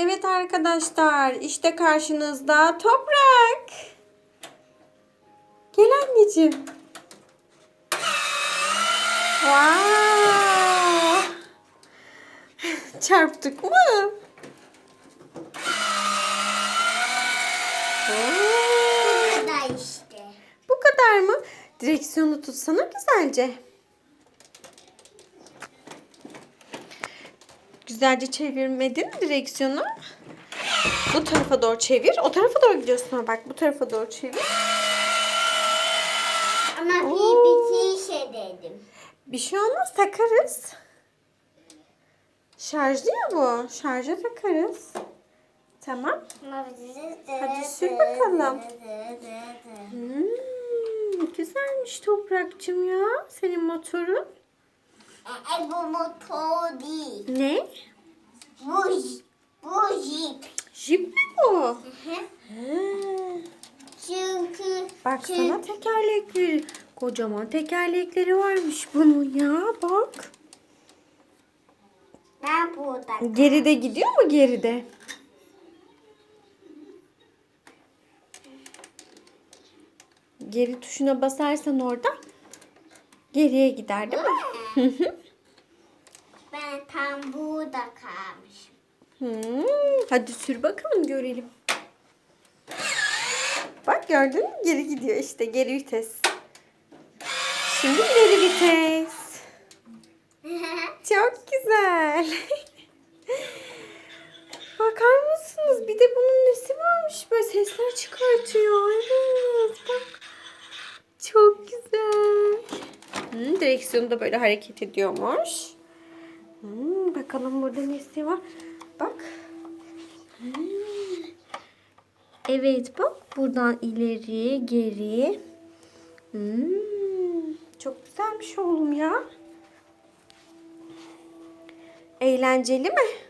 Evet arkadaşlar işte karşınızda toprak. Gel anneciğim. Wow. Çarptık mı? Oo, Burada işte. Bu kadar mı? Direksiyonu tutsana güzelce. Güzelce çevirmedin mi direksiyonu? Bu tarafa doğru çevir. O tarafa doğru gidiyorsun ama bak bu tarafa doğru çevir. Ama bir şey dedim. Bir şey olmaz takarız. Şarjlı ya bu. Şarja takarız. Tamam. Hadi sür bakalım. Hmm, güzelmiş toprakçım ya. Senin motorun. Bu motor değil. Ne? Bu, bu jip. Jip mi bu? Hı. Ha. Çünkü Baksana tekerlekleri. Kocaman tekerlekleri varmış bunun ya bak. ben burada. Geride gidiyor mu geride? Geri tuşuna basarsan orada geriye gider değil mi? Ben tam burada kalmışım. Hmm, hadi sür bakalım görelim. Bak gördün mü? Geri gidiyor işte geri vites. Şimdi geri vites. Çok güzel. Bakar mısınız? Bir de bunun nesi varmış? Böyle sesler çıkartıyor. Evet bak. Çok güzel. Hmm, direksiyonu da böyle hareket ediyormuş. Hmm, bakalım burada nesi var. Bak. Hmm. Evet bak buradan ileri geri. Hmm, çok güzelmiş oğlum ya. Eğlenceli mi?